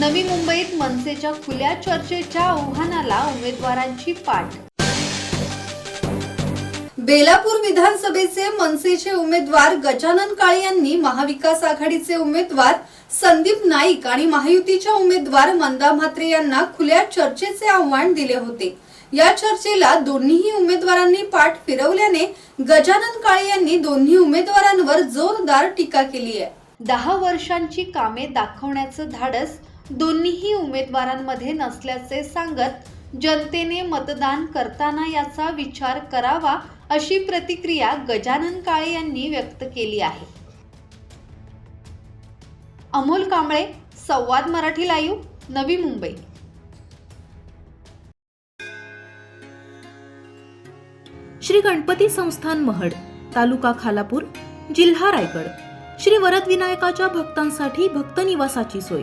नवी मुंबईत मनसेच्या खुल्या चर्चेच्या आव्हानाला उमेदवारांची पाठ. बेलापूर विधानसभेचे मनसेचे उमेदवार गजानन काळे यांनी महाविकास आघाडीचे उमेदवार संदीप नाईक आणि महायुतीच्या उमेदवार मंदा म्हात्रे यांना खुल्या चर्चेचे आव्हान दिले होते. या चर्चेला दोन्हीही उमेदवारांनी पाठ फिरवल्याने गजानन काळे यांनी दोन्ही उमेदवारांवर जोरदार टीका केली आहे. दहा वर्षांची कामे दाखवण्याचं धाडस दोन्हीही उमेदवारांमध्ये नसल्याचे सांगत जनतेने मतदान करताना याचा विचार करावा अशी प्रतिक्रिया गजानन काळे यांनी व्यक्त केली आहे. अमोल कांबळे संवाद मराठी लाईव्ह नवी मुंबई. श्री गणपती संस्थान महड तालुका खालापूर जिल्हा रायगड. श्री वरदविनायकाच्या भक्तांसाठी भक्त निवासाची सोय.